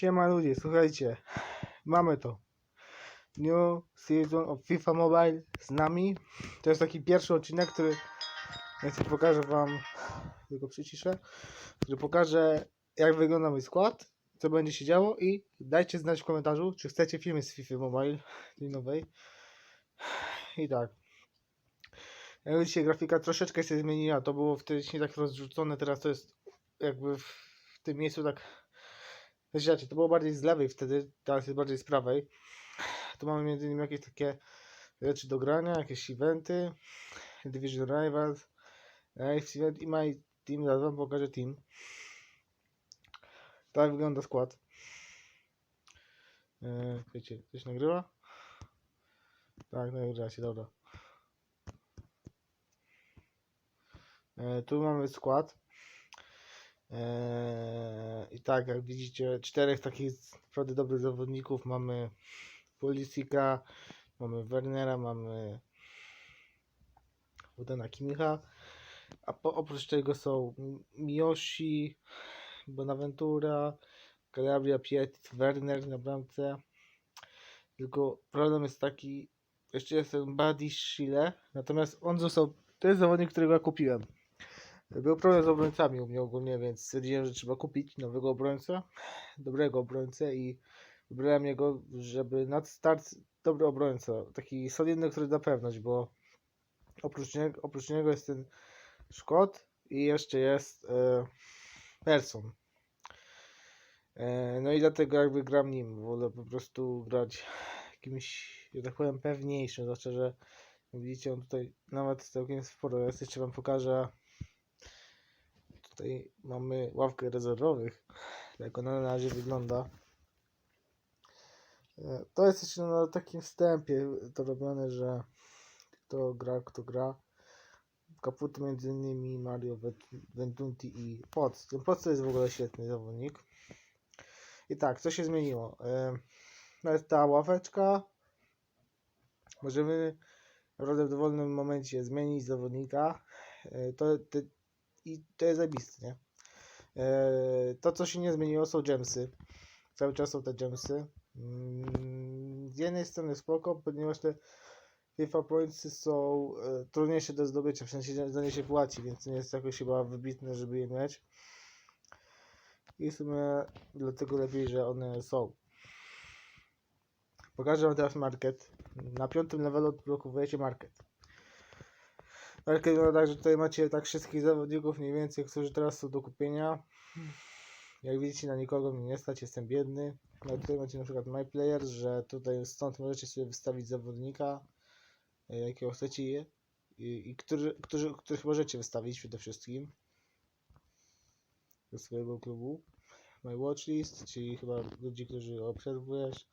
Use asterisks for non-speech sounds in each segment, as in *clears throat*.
Siema ludzie, słuchajcie, mamy to. New season of FIFA Mobile z nami. To jest taki pierwszy odcinek, który ci pokażę wam, tylko przyciszę, który pokaże jak wygląda mój skład, co będzie się działo i dajcie znać w komentarzu, czy chcecie filmy z FIFA Mobile, tej nowej. I tak. Jak widzicie, grafika troszeczkę się zmieniła, to było wtedy nie tak rozrzucone, teraz to jest jakby w, w tym miejscu tak Wiecie, to było bardziej z lewej wtedy, teraz jest bardziej z prawej. Tu mamy między innymi jakieś takie rzeczy do grania, jakieś eventy, Division Rivals, Live Event i My Team, zaraz wam pokażę team. Tak wygląda skład. Eee, wiecie, coś nagrywa? Tak, nagrywa się, dobra. Eee, tu mamy skład. Eee, I tak, jak widzicie, czterech takich naprawdę dobrych zawodników. Mamy Polisika, mamy Wernera, mamy Udana Kimicha. A po, oprócz tego są Miyoshi, Bonaventura, Calabria, Piet, Werner na bramce. Tylko problem jest taki, jeszcze jest ten Buddy Shile, natomiast on został, to jest zawodnik, którego ja kupiłem. Był problem z obrońcami u mnie ogólnie, więc stwierdziłem, że trzeba kupić nowego obrońcę, dobrego obrońcę i wybrałem jego, żeby na start dobry obrońca, taki solidny, który da pewność, bo oprócz niego, oprócz niego jest ten Szkot i jeszcze jest e, Person. E, no i dlatego jakby gram nim, wolę po prostu grać jakimś, że tak powiem, pewniejszym, zwłaszcza, że widzicie, on tutaj nawet całkiem sporo jest, jeszcze wam pokażę Tutaj mamy ławkę rezerwowych. Jak ona na razie wygląda. E, To jest jeszcze na takim wstępie to robione, że kto gra, kto gra. Kaputy między innymi Mario Ventunti i Poc. Ten Poc to jest w ogóle świetny zawodnik. I tak, co się zmieniło? E, jest ta ławeczka. Możemy w dowolnym momencie zmienić zawodnika. E, To, te, i to jest zajebiste, nie? Eee, to, co się nie zmieniło, są gemsy. Cały czas są te gemsy. Mm, z jednej strony spoko, ponieważ te FIFA Pointsy są e, trudniejsze do zdobycia, w sensie za nie się płaci, więc nie jest jakoś chyba wybitne, żeby je mieć. I w sumie dlatego lepiej, że one są. Pokażę wam teraz market. Na piątym levelu odblokowujecie market. Market wygląda tak, że tutaj macie tak wszystkich zawodników mniej więcej, którzy teraz są do kupienia. Jak widzicie na nikogo mnie nie stać, jestem biedny. No tutaj macie na przykład My Players, że tutaj stąd możecie sobie wystawić zawodnika, e, jakiego chcecie je i, i który, którzy, których możecie wystawić przede wszystkim do swojego klubu. My Watchlist, czyli chyba ludzi, którzy obserwujesz.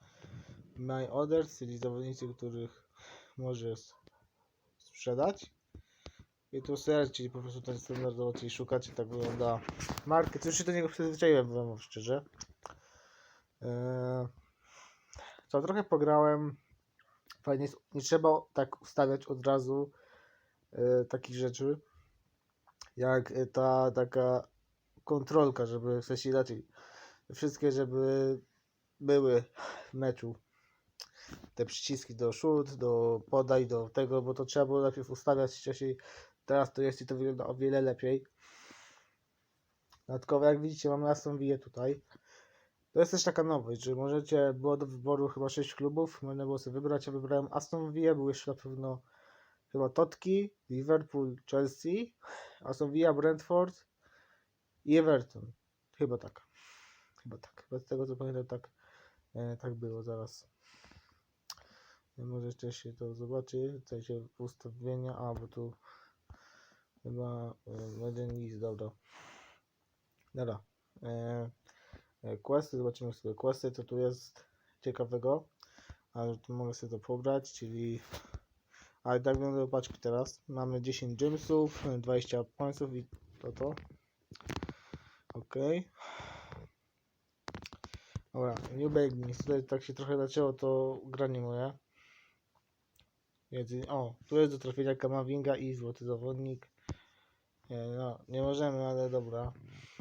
My Others, czyli zawodnicy, których możesz sprzedać. I tu search, czyli po prostu ten standardowo, czyli szukacie, tak wygląda market. Już się do niego przyzwyczaiłem, wam szczerze. Eee, co trochę pograłem. Fajnie jest, nie trzeba tak ustawiać od razu e, takich rzeczy, jak e, ta taka kontrolka, żeby w sensie inaczej, wszystkie, żeby były w meczu. Te przyciski do shoot, do podaj, do tego, bo to trzeba było najpierw ustawiać wcześniej. Teraz to jest i to wygląda o wiele lepiej. Dodatkowo, jak widzicie, mamy Aston Villa tutaj. To jest też taka nowość, że możecie, było do wyboru chyba 6 klubów, można było sobie wybrać, ja wybrałem Aston Villa, był jeszcze na pewno chyba Totki, Liverpool, Chelsea, Aston Villa, Brentford i Everton. Chyba tak. Chyba tak. Chyba tego co pamiętam tak, e, tak było zaraz. Może jeszcze się to zobaczy, tutaj się ustawienia, a bo tu chyba e, jeden list, dobra. Dobra. E, e, questy, zobaczymy sobie questy, co tu jest ciekawego. Ale tu mogę sobie to pobrać, czyli... Ale tak wyglądają paczki teraz. Mamy 10 gemsów, 20 pointsów i to to. Ok. Dobra, New Beginnings. Tutaj tak się trochę zaczęło to granie moje. Jedynie, o, tu jest do trafienia Kamavinga i złoty zawodnik. Nie, no, nie możemy, ale dobra.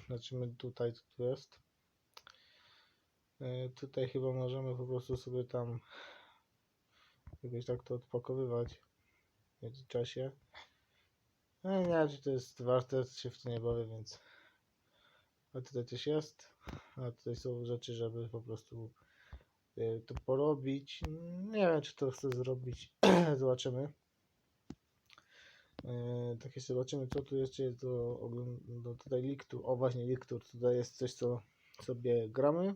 Zobaczymy tutaj, co tu jest. E, Tutaj chyba możemy po prostu sobie tam jakoś tak to odpakowywać w międzyczasie. No nie wiem, czy to jest warte, się w to nie bawię, więc... A tutaj coś jest. A tutaj są rzeczy, żeby po prostu e, to porobić. Nie wiem, czy to chcę zrobić. *clears throat* Zobaczymy. E, Tak jeszcze zobaczymy, co tu jeszcze jest do, do tutaj liktur. O właśnie, liktur. Tutaj jest coś, co sobie gramy.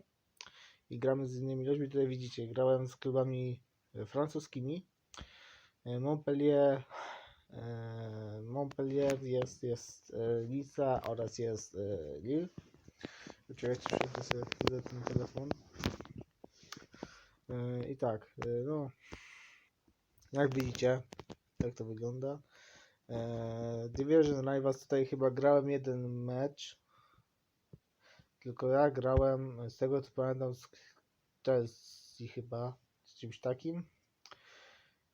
I gramy z innymi ludźmi. Tutaj widzicie, grałem z klubami e, francuskimi. E, Montpellier, Montpellier jest, jest Lica oraz jest Lille. Czekajcie, przejdę sobie ten telefon. I tak, no. Jak widzicie, jak to wygląda. E, Division Rivals tutaj chyba grałem jeden mecz. Tylko ja grałem, z tego co pamiętam, z Chelsea chyba, z czymś takim.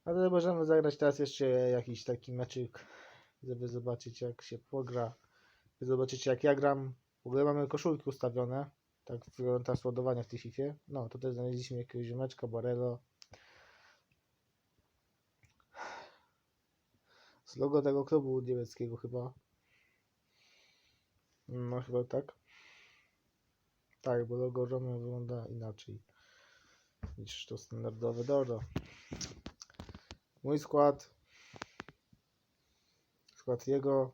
Ale możemy zagrać teraz jeszcze jakiś taki meczyk, żeby zobaczyć jak się pogra. Zobaczycie jak ja gram. W ogóle mamy koszulki ustawione. Tak wygląda ładowania w tej FIFA. No, tutaj znaleźliśmy jakiegoś ziomeczka, Barelo. Logo tego klubu niemieckiego chyba. No chyba tak. Tak, bo logo Romeo wygląda inaczej niż to standardowe. Dobra. Mój skład. Skład jego.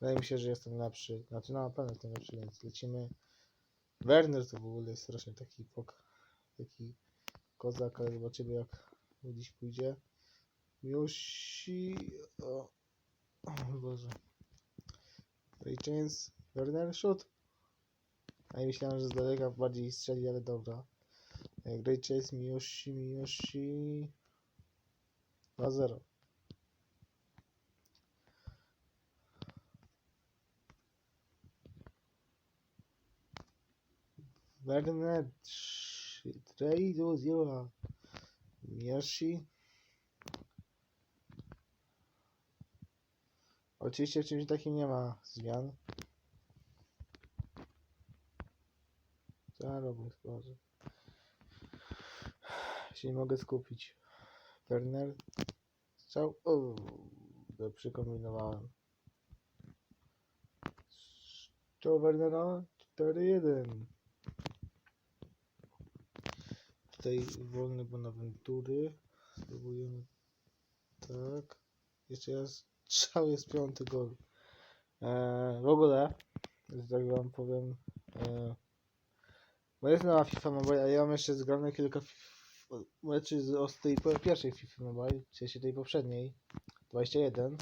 Wydaje mi się, że jestem lepszy. Znaczy, no, na pewno jestem lepszy, więc lecimy. Werner to w ogóle jest strasznie taki pok, taki kozak, ale zobaczymy jak dziś pójdzie. Miusi. O, o Boże. Ray Chains. Werner, shoot. A ja myślałem, że z daleka bardziej strzeli, ale dobra. E, Great Chase, Miyoshi, Miyoshi 2-0. Werner 3 do 0. Miyoshi. Oczywiście w czymś takim nie ma zmian. Robię, Boże się nie mogę skupić. Werner. Strzał. O, to przykombinowałem. Strzał Wernera 4-1. Tutaj wolny Bonaventury. Spróbujemy. Tak. Jeszcze raz. *laughs* Strzał jest piąty gol. Eee, w ogóle, że tak wam powiem. Eee, bo jest nowa FIFA Mobile, a ja mam jeszcze zgrane kilka meczy z, z tej pierwszej FIFA Mobile, w sensie tej poprzedniej, 21.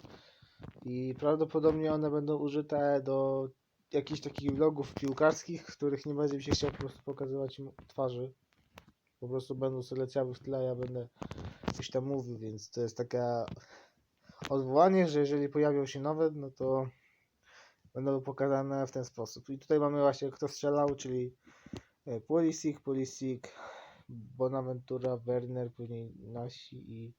I prawdopodobnie one będą użyte do jakichś takich vlogów piłkarskich, których nie będzie mi się chciał po prostu pokazywać twarzy. Po prostu będą sobie leciały w tle, ja będę coś tam mówił, więc to jest taka odwołanie, że jeżeli pojawią się nowe, no to będą pokazane w ten sposób. I tutaj mamy właśnie kto strzelał, czyli e, Pulisic, Pulisic, Bonaventura, Werner, później nasi i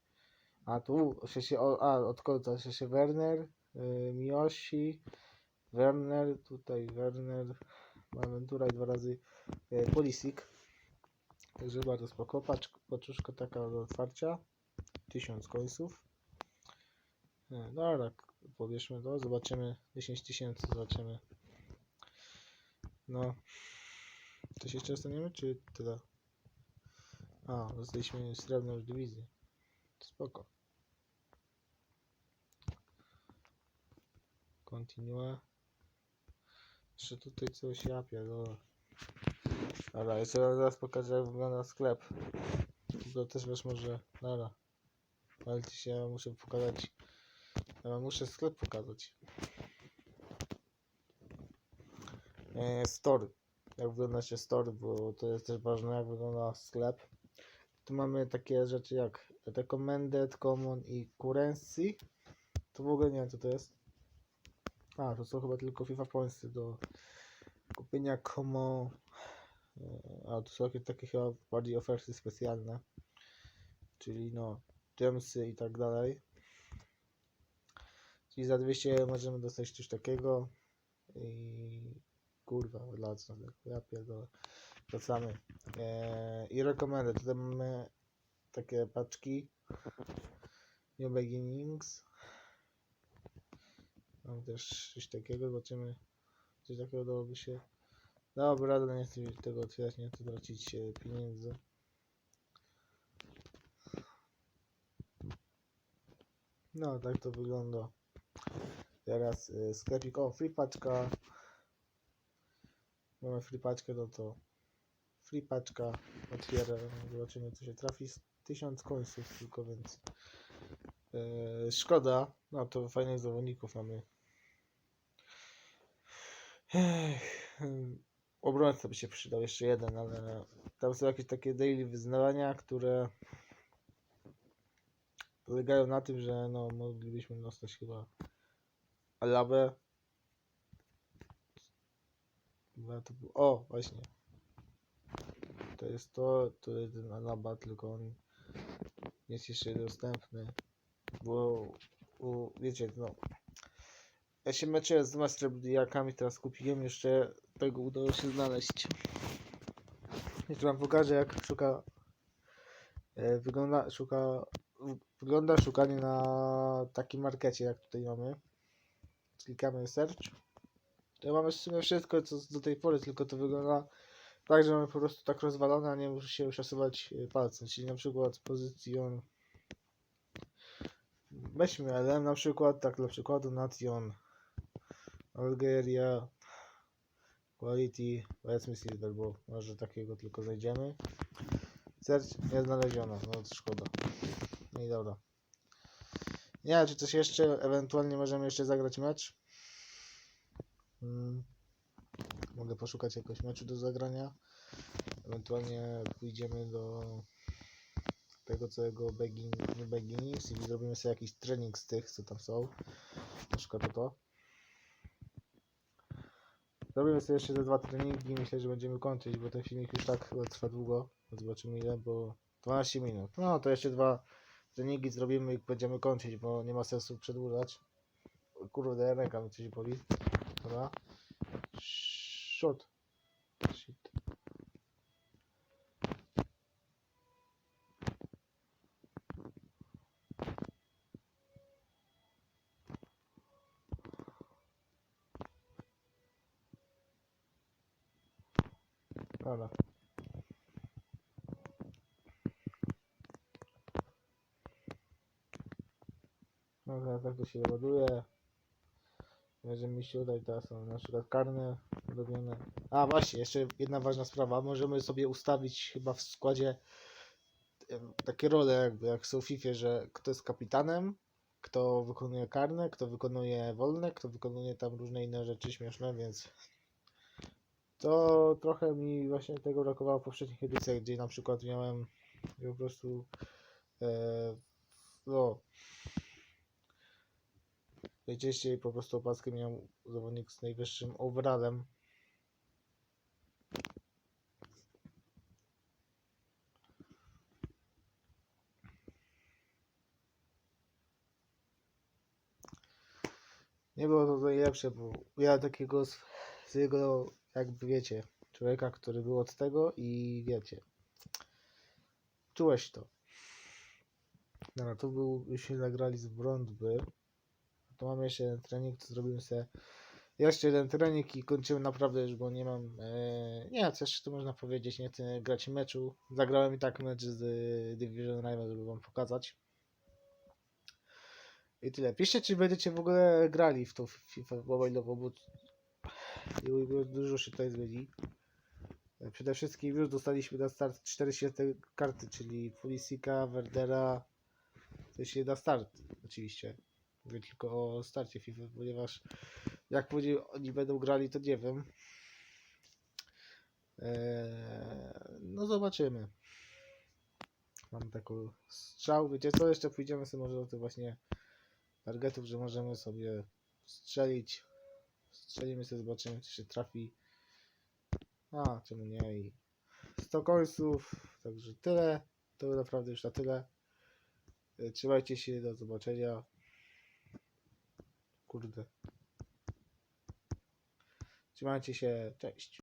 a tu sensie, o, a od końca w sensie Werner, y, Werner, tutaj Werner, Bonaventura i dwa razy y. Także bardzo spoko. Patrz, taka do otwarcia. 1000 końców. E, Dobra, pobierzmy to, zobaczymy. 10 tysięcy, zobaczymy. No. Coś jeszcze dostaniemy, czy tyle? A, dostaliśmy srebrną już dywizję. Spoko. Continue. Jeszcze tutaj coś ja pierdolę. Dobra, jeszcze wam zaraz pokażę jak wygląda sklep. To też wiesz może... Dobra. Ale ci się muszę pokazać. Ja muszę sklep pokazać. E, store. Jak wygląda się store, bo to jest też ważne jak wygląda sklep. Tu mamy takie rzeczy jak recommended, common i currency. To w ogóle nie wiem co to jest. A, to są chyba tylko FIFA pointsy do kupienia common. E, A, to są jakieś takie chyba bardziej oferty specjalne. Czyli no, gemsy i tak dalej. Czyli za 200 możemy dostać coś takiego. I Kurwa, lecę. Ja pierdolę. Wracamy. Eee, I recommended. Tutaj mamy takie paczki. New Beginnings. Mam też coś takiego, zobaczymy. Coś takiego dałoby się. Dobra, ale nie chcę tego otwierać, nie chcę tracić e, pieniędzy. No, tak to wygląda. Teraz y, sklepik, o, free paczka. Mamy free paczkę, no to free paczka. Otwieram, zobaczymy co się trafi. 1000 końców tylko, więc yy, szkoda. No to fajnych zawodników mamy. Ech, obrońca by się przydał jeszcze jeden, ale tam są jakieś takie daily wyznania, które polegają na tym, że no moglibyśmy dostać chyba Alabę. O, właśnie. To jest to, to jest ten Alaba, tylko on jest jeszcze dostępny. Bo, bo wiecie, no. Ja się meczę z dwoma srebrniakami, teraz kupiłem jeszcze tego udało się znaleźć. Jeszcze wam pokażę jak szuka e, wygląda, szuka wygląda szukanie na takim markecie jak tutaj mamy. Klikamy search. To mamy w sumie wszystko co do tej pory, tylko to wygląda tak, że mamy po prostu tak rozwalone, a nie musi się przesuwać y, palcem. Czyli na przykład pozycjon weźmy LM na przykład, tak dla przykładu Nation Algeria Quality powiedzmy Silver, bo może takiego tylko znajdziemy. Search nie znaleziono, no to szkoda. No i dobra. Nie wiem, czy coś jeszcze, ewentualnie możemy jeszcze zagrać mecz. Hmm. Mogę poszukać jakiegoś meczu do zagrania. Ewentualnie pójdziemy do tego całego begin, nie beginnings i zrobimy sobie jakiś trening z tych, co tam są. Na przykład to to. Zrobimy sobie jeszcze te dwa treningi myślę, że będziemy kończyć, bo ten filmik już tak chyba trwa długo. Zobaczymy ile, bo 12 minut. No to jeszcze dwa treningi zrobimy i będziemy kończyć, bo nie ma sensu przedłużać. O Kurde, ręka mi coś boli. Dobra. Shot. Dobra. No tak to się ładuje. Jeżeli mi się uda teraz są na przykład karne robione. A właśnie, jeszcze jedna ważna sprawa. Możemy sobie ustawić chyba w składzie takie role jakby jak są w FIFA, że kto jest kapitanem, kto wykonuje karne, kto wykonuje wolne, kto wykonuje tam różne inne rzeczy śmieszne, więc to trochę mi właśnie tego brakowało w poprzednich edycjach, gdzie na przykład miałem po prostu e, no najczęściej po prostu opaskę miał zawodnik z najwyższym overallem. Nie było to najlepsze, bo ja takiego z, jego, jakby wiecie, człowieka, który był od tego i wiecie, czułeś to. Dobra, to był, byśmy zagrali z Brądby. To mamy jeszcze jeden trening, to zrobimy sobie jeszcze jeden trening i kończymy naprawdę już, bo nie mam, e, nie co jeszcze tu można powiedzieć, nie chcę grać meczu. Zagrałem i tak mecz z e, Division Rival, żeby wam pokazać. I tyle. Piszcie, czy będziecie w ogóle grali w tą FIFA mobilową, bo i bo dużo się tutaj zmieni. Przede wszystkim już dostaliśmy na start 4 świetne karty, czyli Pulisika, Werdera, to się na start oczywiście. Mówię tylko o starcie FIFA, ponieważ jak później oni będą grali, to nie wiem. Eee, no zobaczymy. Mam taką strzał. Wiecie co? Jeszcze pójdziemy sobie może do tych właśnie targetów, że możemy sobie strzelić. Strzelimy sobie, zobaczymy, czy się trafi. A, czemu nie? I 100 końców. Także tyle. To naprawdę już na tyle. E, Trzymajcie się, do zobaczenia. Kurde. Trzymajcie się, cześć.